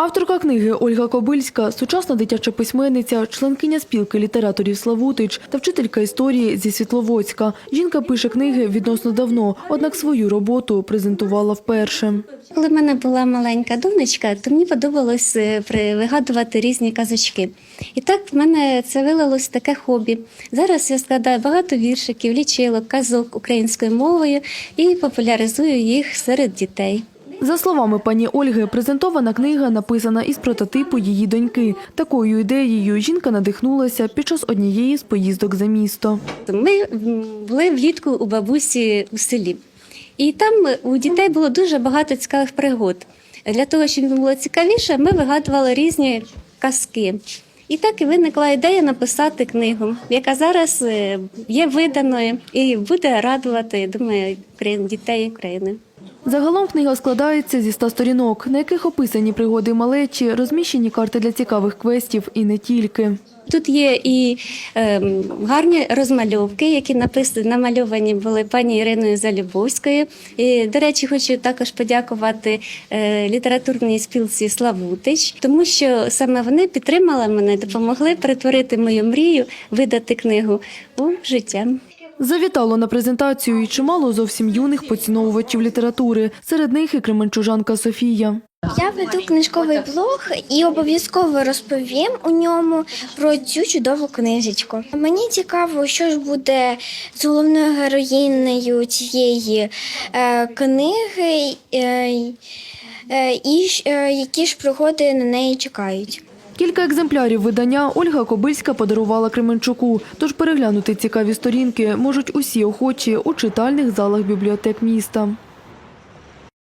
Авторка книги Ольга Кобильська, сучасна дитяча письменниця, членкиня спілки літераторів Славутич та вчителька історії зі Світловодська. Жінка пише книги відносно давно, однак свою роботу презентувала вперше. Коли в мене була маленька донечка, то мені подобалось е, вигадувати різні казочки. І так в мене це вилилось таке хобі. Зараз я складаю багато віршиків, лічилок, казок українською мовою і популяризую їх серед дітей. За словами пані Ольги, презентована книга написана із прототипу її доньки. Такою ідеєю жінка надихнулася під час однієї з поїздок за місто. Ми були влітку у бабусі у селі, і там у дітей було дуже багато цікавих пригод. Для того, щоб їм було цікавіше, ми вигадували різні казки. І так і виникла ідея написати книгу, яка зараз е, є виданою і буде радувати, думаю, дітей України. Загалом книга складається зі ста сторінок, на яких описані пригоди малечі, розміщені карти для цікавих квестів і не тільки. Тут є і ем, гарні розмальовки, які написані, намальовані були пані Іриною Залюбовською. І, до речі, хочу також подякувати е, літературній спілці Славутич, тому що саме вони підтримали мене, допомогли перетворити мою мрію, видати книгу у життя. Завітало на презентацію і чимало зовсім юних поціновувачів літератури. Серед них і кременчужанка Софія. Я веду книжковий блог і обов'язково розповім у ньому про цю чудову книжечку. Мені цікаво, що ж буде з головною героїнею цієї е, книги, е, е, і е, які ж пригоди на неї чекають. Кілька екземплярів видання Ольга Кобильська подарувала Кременчуку. Тож переглянути цікаві сторінки можуть усі охочі у читальних залах бібліотек міста.